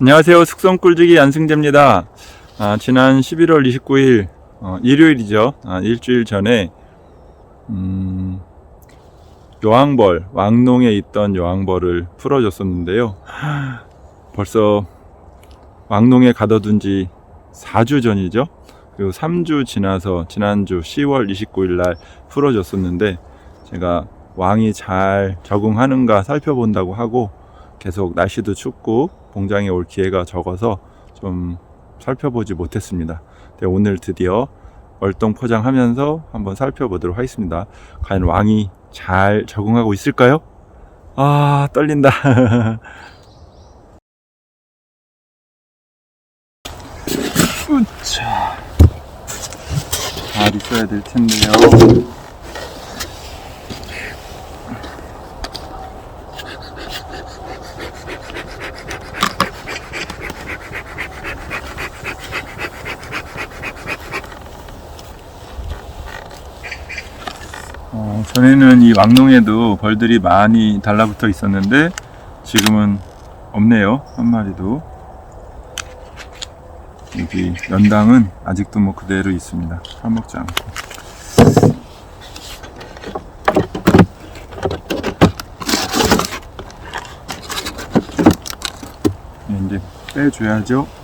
안녕하세요. 숙성 꿀지기 안승재입니다. 아, 지난 11월 29일 어, 일요일이죠. 아, 일주일 전에 음, 여왕벌 왕농에 있던 여왕벌을 풀어줬었는데요. 벌써 왕농에 가둬둔 지 4주 전이죠. 그리고 3주 지나서 지난주 10월 29일 날 풀어줬었는데 제가 왕이 잘 적응하는가 살펴본다고 하고 계속 날씨도 춥고 공장에 올 기회가 적어서 좀 살펴보지 못했습니다. 근데 오늘 드디어 월동 포장하면서 한번 살펴보도록 하겠습니다. 과연 왕이 잘 적응하고 있을까요? 아, 떨린다. 우차. 잘 있어야 될 텐데요. 전에는 이 왕농에도 벌들이 많이 달라붙어 있었는데 지금은 없네요. 한 마리도. 여기 연당은 아직도 뭐 그대로 있습니다. 파먹지 않고. 네, 이제 빼줘야죠.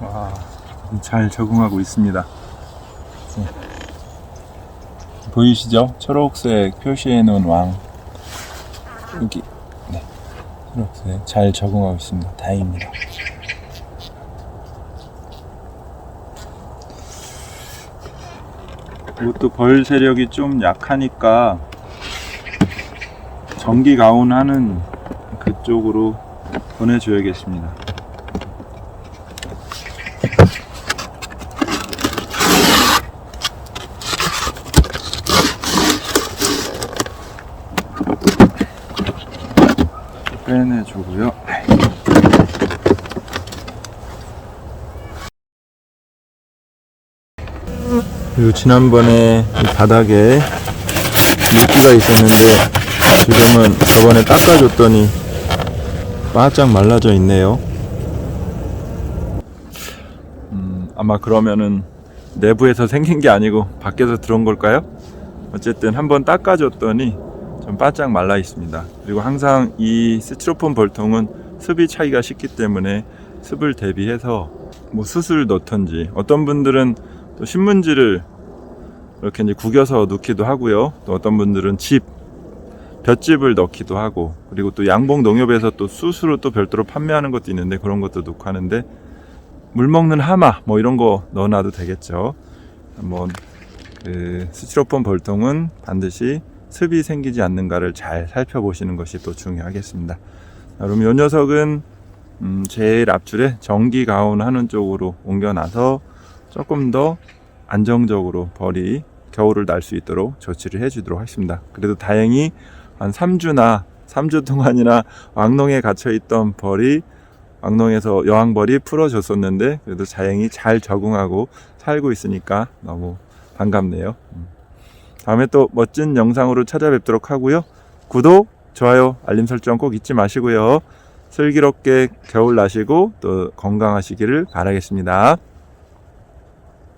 와, 잘 적응하고 있습니다. 네. 보이시죠? 초록색 표시해 놓은 왕. 여기, 네. 초록색 잘 적응하고 있습니다. 다행입니다. 이것도 벌 세력이 좀 약하니까 전기 가온하는 그쪽으로 보내줘야겠습니다. 빼내주고요. 그리고 지난번에 이 바닥에 물기가 있었는데 지금은 저번에 닦아줬더니 바짝 말라져 있네요. 음, 아마 그러면은 내부에서 생긴 게 아니고 밖에서 들어온 걸까요? 어쨌든 한번 닦아줬더니 좀 바짝 말라 있습니다. 그리고 항상 이 스티로폼 벌통은 습이 차기가 쉽기 때문에 습을 대비해서 뭐 숯을 넣던지 어떤 분들은 또 신문지를 이렇게 이제 구겨서 넣기도 하고요. 또 어떤 분들은 집 볏짚을 넣기도 하고 그리고 또 양봉 농협에서 또 숯으로 또 별도로 판매하는 것도 있는데 그런 것도 넣고 하는데 물 먹는 하마 뭐 이런 거 넣어놔도 되겠죠. 한번 그 스티로폼 벌통은 반드시 습이 생기지 않는가를 잘 살펴보시는 것이 또 중요하겠습니다. 자, 그럼 이 녀석은 음, 제일 앞줄에 전기 가온 하는 쪽으로 옮겨놔서 조금 더 안정적으로 벌이 겨울을 날 수 있도록 조치를 해주도록 하겠습니다. 그래도 다행히 한 3주나 3주 동안이나 왕농에 갇혀 있던 벌이 왕농에서 여왕벌이 풀어졌었는데 그래도 다행히 잘 적응하고 살고 있으니까 너무 반갑네요. 음. 다음에 또 멋진 영상으로 찾아뵙도록 하고요. 구독, 좋아요, 알림 설정 꼭 잊지 마시고요. 슬기롭게 겨울 나시고 또 건강하시기를 바라겠습니다.